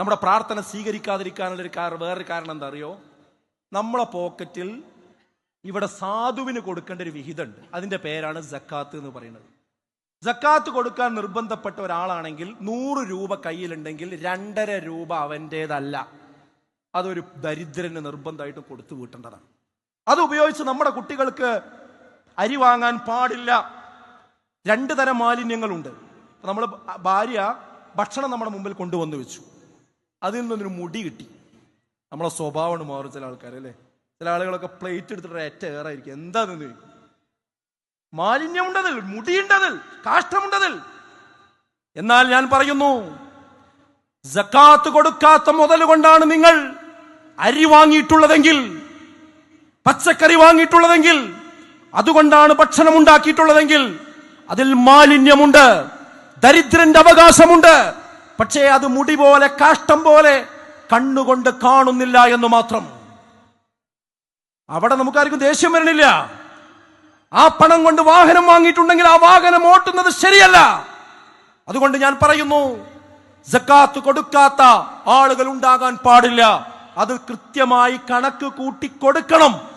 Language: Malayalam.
നമ്മുടെ പ്രാർത്ഥന സ്വീകരിക്കാതിരിക്കാനുള്ള ഒരു കാരണം വേറൊരു കാരണം എന്താ അറിയോ? നമ്മളെ പോക്കറ്റിൽ ഇവിടെ സാധുവിന് കൊടുക്കേണ്ട ഒരു വിഹിതമുണ്ട് അതിന്റെ പേരാണ് ജക്കാത്ത് എന്ന് പറയുന്നത്. ജക്കാത്ത് കൊടുക്കാൻ നിർബന്ധപ്പെട്ട ഒരാളാണെങ്കിൽ നൂറ് രൂപ കയ്യിലുണ്ടെങ്കിൽ രണ്ടര രൂപ അവന്റേതല്ല അതൊരു ദരിദ്രന് നിർബന്ധമായിട്ടും കൊടുത്തു വീട്ടേണ്ടതാണ്. അത് ഉപയോഗിച്ച് നമ്മുടെ കുട്ടികൾക്ക് അരി വാങ്ങാൻ പാടില്ല. രണ്ട് തരം മാലിന്യങ്ങളുണ്ട്. നമ്മൾ ഭാര്യ ഭക്ഷണം നമ്മുടെ മുമ്പിൽ കൊണ്ടുവന്നു വെച്ചു. അതിൽ നിന്നൊരു മുടി കിട്ടി. നമ്മളെ സ്വഭാവമാണ് മാറും ചില ആൾക്കാർ അല്ലേ? ചില ആളുകളൊക്കെ പ്ലേറ്റ് എടുത്തിട്ട് ഏറ്റ ഏറായിരിക്കും. എന്താ നിന്ന് മാലിന്യമുണ്ടതിൽ മുടിയുണ്ടതിൽ കാഷ്ടമുണ്ടതിൽ എന്നാൽ ഞാൻ പറയുന്നു ജക്കാത്ത് കൊടുക്കാത്ത മുതൽ കൊണ്ടാണ് നിങ്ങൾ അരി വാങ്ങിയിട്ടുള്ളതെങ്കിൽ പച്ചക്കറി വാങ്ങിയിട്ടുള്ളതെങ്കിൽ അതുകൊണ്ടാണ് ഭക്ഷണം ഉണ്ടാക്കിയിട്ടുള്ളതെങ്കിൽ അതിൽ മാലിന്യമുണ്ട് ദരിദ്രന്റെ അവകാശമുണ്ട് പക്ഷേ അത് മുടി പോലെ കാഷ്ടം പോലെ കണ്ണുകൊണ്ട് കാണുന്നില്ല എന്ന് മാത്രം. അവിടെ നമുക്കാർക്കും ദേഷ്യം വരണില്ല. ആ പണം കൊണ്ട് വാഹനം വാങ്ങിയിട്ടുണ്ടെങ്കിൽ ആ വാഹനം ഓട്ടുന്നത് ശരിയല്ല. അതുകൊണ്ട് ഞാൻ പറയുന്നു ജക്കാത്ത് കൊടുക്കാത്ത ആളുകൾ ഉണ്ടാകാൻ പാടില്ല. അത് കൃത്യമായി കണക്ക് കൂട്ടി കൊടുക്കണം.